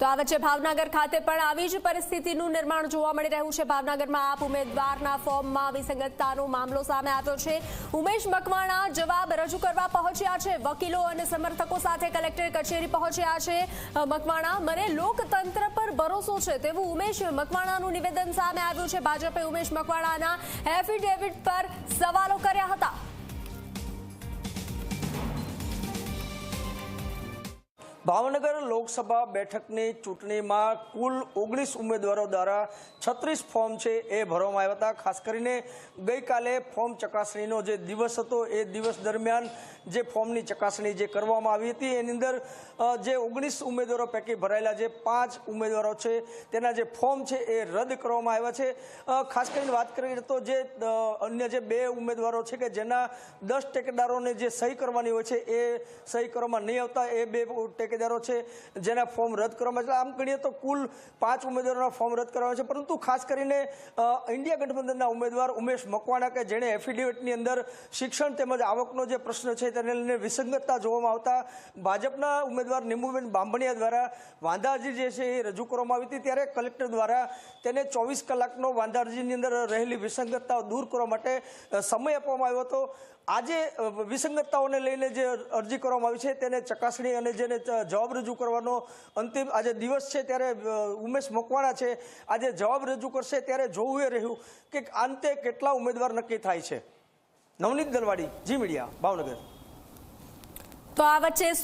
તો આ વચ્ચે ભાવનગર ખાતે પણ આવી જ પરિસ્થિતિનું નિર્માણ જોવા મળી રહ્યું છે. ભાવનગરમાં આપ ઉમેદવારના ફોર્મમાં વિસંગતતાનો મામલો સામે આવ્યો છે. ઉમેશ મકવાણા જવાબ રજૂ કરવા પહોંચ્યા છે. વકીલો અને સમર્થકો સાથે કલેક્ટર કચેરી પહોંચ્યા છે. મકવાણા, મને લોકતંત્ર પર ભરોસો છે તેવું ઉમેશ મકવાણાનું નિવેદન સામે આવ્યું છે. ભાજપે ઉમેશ મકવાણાના એફિડેવિટ પર સવાલો કર્યા હતા. ભાવનગર લોકસભા બેઠકની ચૂંટણીમાં કુલ ઓગણીસ ઉમેદવારો દ્વારા છત્રીસ ફોર્મ છે એ ભરવામાં આવ્યા હતા. ખાસ કરીને ગઈકાલે ફોર્મ ચકાસણીનો જે દિવસ હતો, એ દિવસ દરમિયાન જે ફોર્મની ચકાસણી જે કરવામાં આવી હતી, એની અંદર જે ઓગણીસ ઉમેદવારો પૈકી ભરાયેલા જે પાંચ ઉમેદવારો છે, તેના જે ફોર્મ છે એ રદ કરવામાં આવ્યા છે. ખાસ કરીને વાત કરીએ તો જે અન્ય જે બે ઉમેદવારો છે કે જેના દસ ટેકેદારોને જે સહી કરવાની હોય છે, એ સહી કરવામાં નહીં આવતા, એ બે ટેકેદારો છે, જેના ફોર્મ રદ કરવામાં છે આમ ગણીએ તો કુલ પાંચ ઉમેદવારોના ફોર્મ રદ કરવામાં છે. પરંતુ ખાસ કરીને ઇન્ડિયા ગઠબંધનના ઉમેદવાર ઉમેશ મકવાણા કે જેણે એફિડેવિટની અંદર શિક્ષણ તેમજ આવકનો જે પ્રશ્ન છે તેને લઈને વિસંગતતા જોવામાં આવતા ભાજપના ઉમેદવાર નિમુબેન બાંભણિયા દ્વારા વાંધાજી જે છે એ રજૂ કરવામાં આવી હતી. ત્યારે કલેક્ટર દ્વારા તેને ચોવીસ કલાકનો વાંધા અરજીની અંદર રહેલી વિસંગતતાઓ દૂર કરવા માટે સમય આપવામાં આવ્યો હતો. આજે વિસંગતતાઓને લઈને જે અરજી કરવામાં આવી છે, તેને ચકાસણી અને જેને જવાબ રજૂ કરવાનો અંતિમ આજે દિવસ છે ત્યારે ઉમેશ મકવાણા છે. આજે જવાબ રજૂ કરશે ત્યારે જોવું એ રહ્યું કે અંતે કેટલા ઉમેદવાર નક્કી થાય છે. નવનીત દલવાડી જી મીડિયા, ભાવનગર. તો આ વચ્ચે